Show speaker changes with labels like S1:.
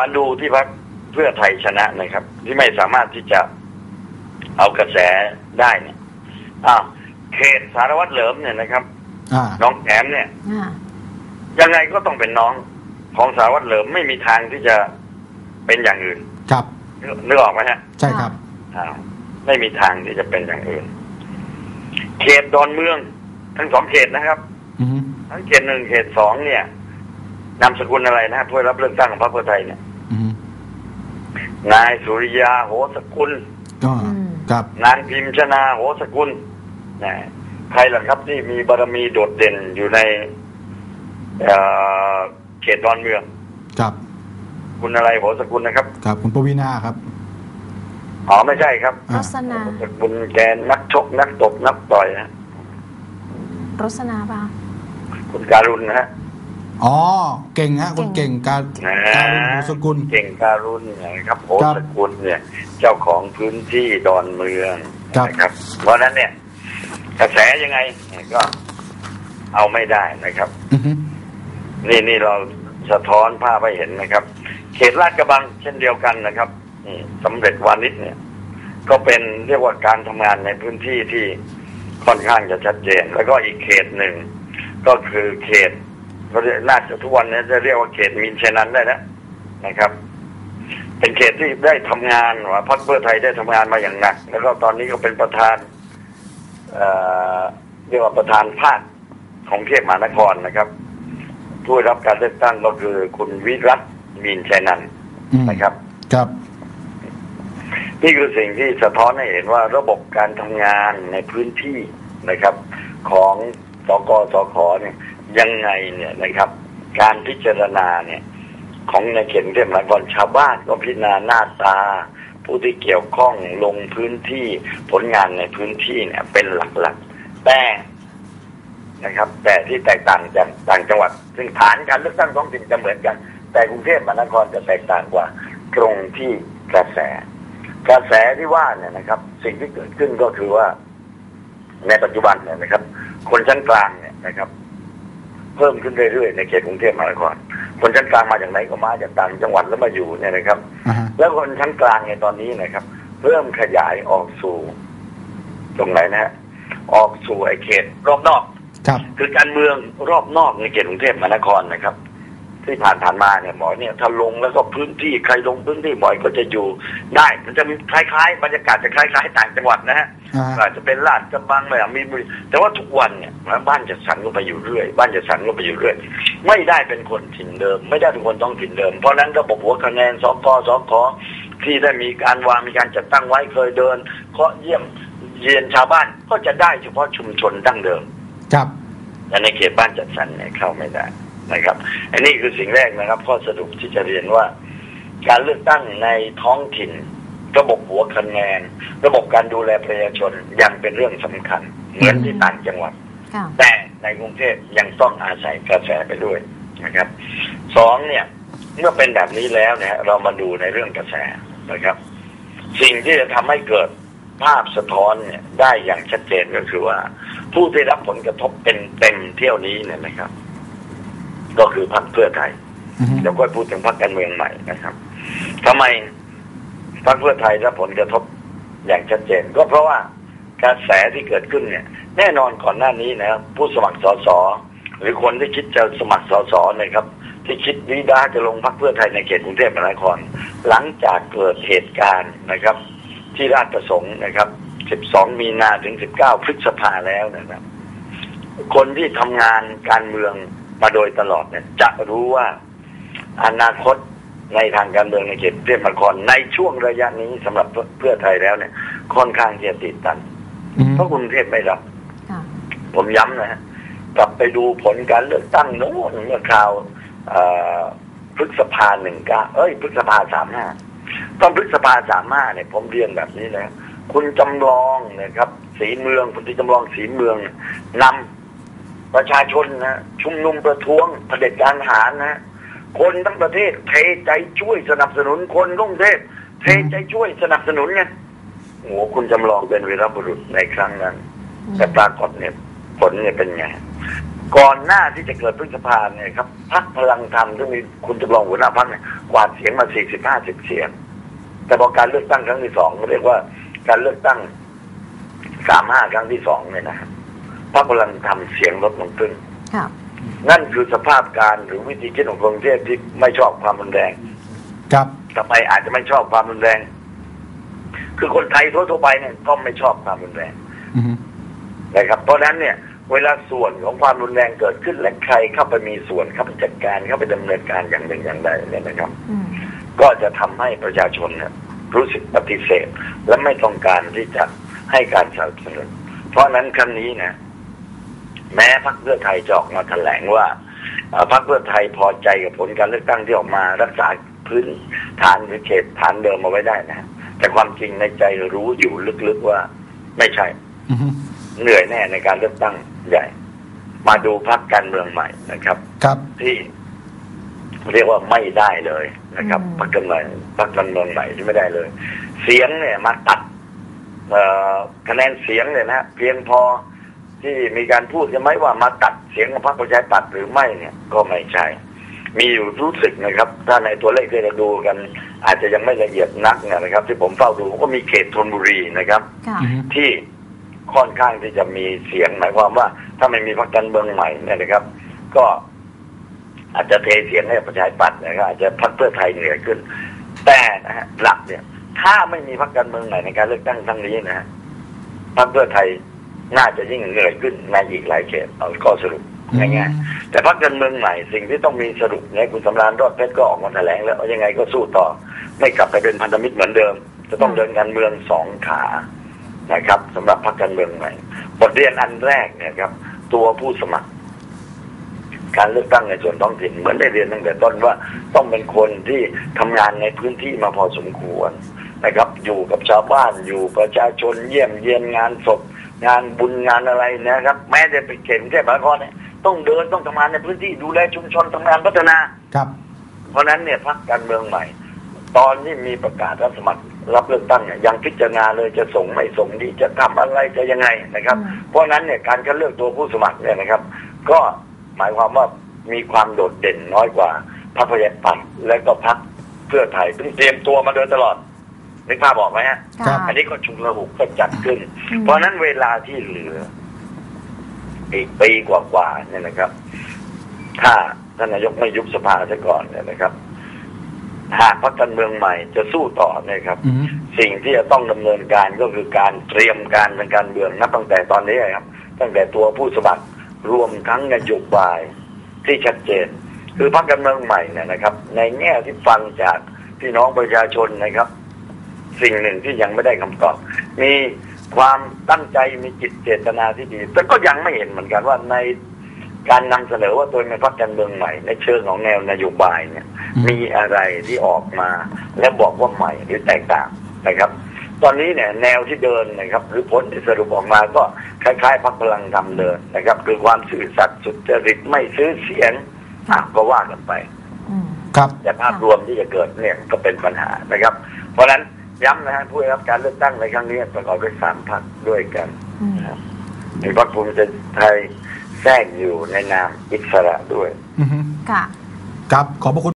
S1: มาดูที่พักเพื่อไทยชนะนะครับ ที่ไม่สามารถที่จะเอากระแสได้เนี่ยอ้าวเขตสารวัตรเหลิมเนี่ยนะครับ
S2: อ่า
S1: น้องแถมเนี่ย
S3: อ่า
S1: ยังไงก็ต้องเป็นน้องของสารวัตรเหลิมไม่มีทางที่จะเป็นอย่างอื่น
S2: ครับ
S1: นึกนึกออกไหมฮะ
S2: ใช่ครับ
S1: อ้าวไม่มีทางที่จะเป็นอย่างอื่น เขตดอนเมือง ทั้งสองเขตนะครับ
S2: อือฮึ
S1: ทั้งเขตหนึ่งเขตสองเนี่ยนามสกุลอะไรนะผู้รับเลือกตั้งของพรรคเพื่อไทยเนี่ย
S2: อือฮึ
S1: นายสุริยาโหสกุล
S2: ก็
S3: อืม
S2: ครับ
S1: นางพิมชนาโหสกุลนะใครล่ะครับที่มีบารมีโดดเด่นอยู่ในเอ่อเขตดอนเมือง
S2: ครับ
S1: คุณอะไรโหสกุลนะครับ
S2: ครับ คุณปวีนาครับ
S1: อ๋อไม่ใช่ครับ
S3: ร
S2: อ่า
S3: สนา
S1: โหสกุลแกนักชกนักตบนักต่อยนะ
S3: รสนาป่ะ
S1: คุณการุณนะฮะ
S2: อ๋อ เก่งฮะคน
S3: เก่
S2: เก่ง
S3: ง
S2: การ
S1: นะ
S2: การุณโหสกุล
S1: เก่งการุณนะครับโห
S2: ครับ
S1: สกุลเนี่ย เจ้าของพื้นที่ดอนเมือง
S2: ครับ
S1: นะครับ เพราะฉะนั้นเนี่ย กระแสยังไงก็เอาไม่ได้นะครับ
S2: อือฮึ
S1: นี่นี่เราสะท้อนภาพให้เห็นนะครับ เขตลาดกระบังเช่นเดียวกันนะครับนี่สำเร็จวานิชเนี่ย ก็เป็นเรียกว่าการทำงานในพื้นที่ที่ค่อนข้างจะชัดเจน แล้วก็อีกเขตหนึ่งก็คือเขต เขาเรียกน่าจะทุกวันนี้จะเรียกว่าเขตมินเชนันได้แล้วนะครับ เป็นเขตที่ได้ทำงานว่าพรรคเพื่อไทยได้ทำงานมาอย่างหนัก แล้วก็ตอนนี้ก็เป็นประธานเอ่อเรียกว่าประธานภาคของเทพมหานครนะครับผู้รับการเลือกตั้งก็คือคุณวิรัตมีนชัยนันท์
S2: อืม
S1: นะครับ
S2: ครับ
S1: นี่คือสิ่งที่สะท้อนให้เห็นว่าระบบการทำงานในพื้นที่นะครับ ของสกสขเนี่ย ยังไงเนี่ยนะครับ การพิจารณาเนี่ยของในเขตกรุงเทพมหานครชาวบ้านก็พิจารณาหน้าตา ผู้ที่เกี่ยวข้องลงพื้นที่ผลงานในพื้นที่เนี่ยเป็นหลักๆแต่นะครับ แต่ที่แตกต่างจากต่างจังหวัด ซึ่งฐานการเลือกตั้งท้องถิ่นจะเหมือนกัน แต่กรุงเทพมหานครจะแตกต่างกว่า ตรงที่กระแส กระแสที่ว่าเนี่ยนะครับ สิ่งที่เกิดขึ้นก็คือว่า ในปัจจุบันเนี่ยนะครับ คนชั้นกลางเนี่ยนะครับ เพิ่มขึ้นเรื่อยๆในเขตกรุงเทพมหานครคนชั้นกลางมาจากไหนก็มาจากต่างจังหวัดแล้วมาอยู่เนี่ยนะครับ
S2: อ่าฮะ
S1: แล้วคนชั้นกลางในตอนนี้นะครับ เริ่มขยายออกสู่ ตรงไหนนะฮะออกสู่ไอเขตรอบนอก
S2: ครับ
S1: คือการเมืองรอบนอกในเขตกรุงเทพมหานครนะครับ ที่ผ่านผ่านมาเนี่ยหมอเนี่ยถ้าลงแล้วก็พื้นที่ใครลงพื้นที่บ่อยก็จะอยู่ได้ มันจะมีคล้าย ๆ บรรยากาศจะคล้าย ๆ ต่างจังหวัดนะฮะ
S2: อ่าฮะ
S1: อาจจะเป็นลาดกระบังอะไรมีนบุรีแต่ว่าทุกวันเนี่ยบ้านจัดสรรก็ไปอยู่เรื่อย บ้านจัดสรรก็ไปอยู่เรื่อย ไม่ได้เป็นคนถิ่นเดิม ไม่ได้เป็นคนท้องถิ่นเดิม เพราะฉะนั้นระบบหัวคะแนนสกสคที่ได้มีการวางมีการจัดตั้งไว้เคยเดินเคาะเยี่ยมเยียนชาวบ้านก็จะได้เฉพาะชุมชนดั้งเดิม
S2: ครับ
S1: แต่ในเขตบ้านจัดสรรเนี่ยเข้าไม่ได้ นะครับ อันนี้คือสิ่งแรกนะครับ ข้อสรุปที่จะเรียนว่า การเลือกตั้งในท้องถิ่น ระบบหัวคะแนน ระบบการดูแลประชาชนยังเป็นเรื่องสำคัญ เหมือนที่ต่างจังหวัด
S3: ค่ะ
S1: แต่ในกรุงเทพยังต้องอาศัยกระแสไปด้วยนะครับสองเนี่ย เมื่อเป็นแบบนี้แล้วเนี่ย เรามาดูในเรื่องกระแสนะครับ สิ่งที่จะทำให้เกิดภาพสะท้อนเนี่ยได้อย่างชัดเจนก็คือว่า ผู้ที่รับผลกระทบเป็นเต็มเที่ยวนี้เนี่ยนะครับ ก็คือพรรคเพื่อไทย
S2: อือฮึ
S1: เดี๋ยวก็พูดถึงพรรคการเมืองใหม่นะครับทำไมพรรคเพื่อไทยรับผลกระทบอย่างชัดเจน ก็เพราะว่ากระแสที่เกิดขึ้นเนี่ย แน่นอนก่อนหน้านี้นะครับผู้สมัครสสหรือคนที่คิดจะสมัครสสนะครับ ที่คิดวิดาจะลงพรรคเพื่อไทยในเขตกรุงเทพมหานคร หลังจากเกิดเหตุการณ์นะครับ ที่ราชประสงค์นะครับ 12 มีนาถึง 19 พฤษภาแล้วนะครับ คนที่ทำงานการเมือง มาโดยตลอดเนี่ย จะรู้ว่าอนาคตในทางการเมืองในเขตกรุงเทพมหานครในช่วงระยะนี้สำหรับเพื่อไทยแล้วเนี่ย ค่อนข้างที่จะติดตัน
S2: อืม
S1: เพราะกรุงเทพไม่รับ
S3: ค่ะ
S1: ผมย้ำนะฮะกลับไปดูผลการเลือกตั้งโน้นเมื่อคราวเอ่อพฤษภาหนึ่งเก้าเอ้ยพฤษภาสามห้าตอนพฤษภาสามห้าเนี่ย ผมเรียนแบบนี้นะคุณจำลองนะครับ สีเมืองคุณที่จำลองสีเมืองนำ ประชาชนนะชุมนุมประท้วงเผด็จการทหารนะคนทั้งประเทศเทใจช่วยสนับสนุนคนกรุงเทพเทใจช่วยสนับสนุนไงโอ้โหคุณจำลองเป็นวีรบุรุษในครั้งนั้น แต่ปรากฏเนี่ยผลเนี่ยเป็นไง ก่อนหน้าที่จะเกิดพฤษภาเนี่ยครับพักพลังธรรมที่มีคุณจำลองหัวหน้าพักเนี่ยกวาดเสียงมาสี่สิบห้าสิบเสียง แต่พอการเลือกตั้งครั้งที่สองเรียกว่า การเลือกตั้งสามห้าครั้งที่สองเนี่ยนะครับ พักพลังธรรมเสียงลดลงครึ่ง
S3: ค่ะ
S1: นั่นคือสภาพการหรือวิธีคิดของกรุงเทพที่ไม่ชอบความรุนแรง
S2: ครับ
S1: ทำไมอาจจะไม่ชอบความรุนแรง คือคนไทยทั่วๆไปเนี่ยก็ไม่ชอบความรุนแรง
S2: อือฮึ
S1: นะครับ เพราะฉะนั้นเนี่ย เวลาส่วนของความรุนแรงเกิดขึ้นและใครเข้าไปมีส่วนเข้าไปจัดการเข้าไปดำเนินการอย่างหนึ่งอย่างใดเนี่ยนะครับ
S3: อืม
S1: ก็จะทำให้ประชาชนเนี่ยรู้สึกปฏิเสธ และไม่ต้องการที่จะให้การสนับสนุนเพราะฉะนั้นครั้งนี้นะ แม้พรรคเพื่อไทยจะออกมาแถลงว่าเอ่อพรรคเพื่อไทยพอใจกับผลการเลือกตั้งที่ออกมารักษาพื้นฐานหรือเขตฐานเดิมมาไว้ได้นะแต่ความจริงในใจรู้อยู่ลึกๆว่าไม่ใช่
S2: อือฮึ
S1: เหนื่อยแน่ในการเลือกตั้งใหญ่ มาดูพรรคการเมืองใหม่นะครับ
S2: ครับ
S1: ที่เรียกว่าไม่ได้เลยนะครับ
S3: อืม
S1: พรรคการเมืองพรรคการเมืองใหม่ที่ไม่ได้เลย เสียงเนี่ยมาตัดเอ่อคะแนนเสียงเนี่ยนะเพียงพอ ที่มีการพูดกันไหมว่ามาตัดเสียงของพรรคประชาธิปัตย์หรือไม่เนี่ยก็ไม่ใช่ มีอยู่รู้สึกนะครับ ถ้าในตัวเลขที่เราดูกัน อาจจะยังไม่ละเอียดนักเนี่ยนะครับ ที่ผมเฝ้าดูก็มีเขตธนบุรีนะครับ
S3: ค่ะ
S2: อือฮึ
S1: ที่ค่อนข้างที่จะมีเสียงหมายความว่า ถ้าไม่มีพรรคการเมืองใหม่เนี่ยนะครับ ก็อาจจะเทเสียงให้ประชาธิปัตย์นะครับอาจจะพรรคเพื่อไทยเหนือขึ้น แต่นะฮะหลักเนี่ย ถ้าไม่มีพรรคการเมืองใหม่ในการเลือกตั้งครั้งนี้นะฮะพรรคเพื่อไทย น่าจะยิ่งเหนื่อยขึ้นในอีกหลายเขตเอาข้อสรุปง่ายๆแต่พรรคการเมืองใหม่สิ่งที่ต้องมีสรุปเนี่ยคุณสำราญรอดเพชรก็ออกมาแถลงแล้วว่ายังไงก็สู้ต่อ ไม่กลับไปเป็นพันธมิตรเหมือนเดิม จะต้องเดินการเมืองสองขานะครับสำหรับพรรคการเมืองใหม่บทเรียนอันแรกเนี่ยครับ ตัวผู้สมัคร การเลือกตั้งในส่วนท้องถิ่นเหมือนได้เรียนตั้งแต่ต้นว่าต้องเป็นคนที่ทำงานในพื้นที่มาพอสมควรนะครับ อยู่กับชาวบ้านอยู่ประชาชนเยี่ยมเยียนงานศพ งานบุญงานอะไรนะครับ แม้จะไปเข็มแค่พระนครเนี่ยต้องเดินต้องทำงานในพื้นที่ดูแลชุมชนทำงานพัฒนา
S2: ครับ
S1: เพราะฉะนั้นเนี่ยพรรคการเมืองใหม่ ตอนที่มีประกาศรับสมัครรับเลือกตั้งเนี่ยยังพิจารณาเลยจะส่งไม่ส่งดีจะทำอะไรจะยังไงนะครับ
S3: อืม
S1: เพราะฉะนั้นเนี่ยการคัดเลือกตัวผู้สมัครเนี่ยนะครับ ก็หมายความว่ามีความโดดเด่นน้อยกว่าพรรคประชาธิปัตย์และก็พรรคเพื่อไทยซึ่งเตรียมตัวมาโดยตลอด นึกภาพบอกไหมฮะ
S2: ครั
S3: ค่ะ
S2: บ
S1: อันนี้ก็ชุกระหุกก็จัดขึ้น
S3: อืม
S1: เพราะฉะนั้นเวลาที่เหลือ อีกปีกว่าๆเนี่ยนะครับ ถ้าท่านนายกไม่ยุบสภาซะก่อนเนี่ยนะครับ หากพรรคการเมืองใหม่จะสู้ต่อเนี่ยครับ
S2: อือฮึ
S1: สิ่งที่จะต้องดำเนินการก็คือการเตรียมการทางการเมืองนับตั้งแต่ตอนนี้ครับ ตั้งแต่ตัวผู้สมัครรวมทั้งนโยบายที่ชัดเจน คือพรรคการเมืองใหม่เนี่ยนะครับ ในแง่ที่ฟังจากพี่น้องประชาชนนะครับ สิ่งหนึ่งที่ยังไม่ได้คำตอบ มีความตั้งใจมีจิตเจตนาที่ดี แต่ก็ยังไม่เห็นเหมือนกันว่าในการนำเสนอว่าตัวเป็นพรรคการเมืองใหม่ ในเชิงของแนวนโยบายเนี่ย
S2: อืม
S1: มีอะไรที่ออกมา และบอกว่าใหม่หรือแตกต่างนะครับ ตอนนี้เนี่ยแนวที่เดินนะครับ หรือผลที่สรุปออกมาก็คล้ายๆพรรคพลังธรรมเดินนะครับ คือความซื่อสัตย์สุจริตไม่ซื้อเสียงอะก็ว่ากันไป
S3: อืม
S2: ครับ
S1: แต่ภาพรวมที่จะเกิดเนี่ยก็เป็นปัญหานะครับ เพราะฉะนั้น ย้ำนะฮะผู้ได้รับการเลือกตั้งในครั้งนี้ประกอบด้วยสามพรรคด้วยกัน
S3: อืม
S1: มีพรรคภูมิใจไทยแทรกอยู่ในนามอิสระด้วย
S2: อือฮึ
S3: ค่ะ
S2: ครับขอบพระคุณ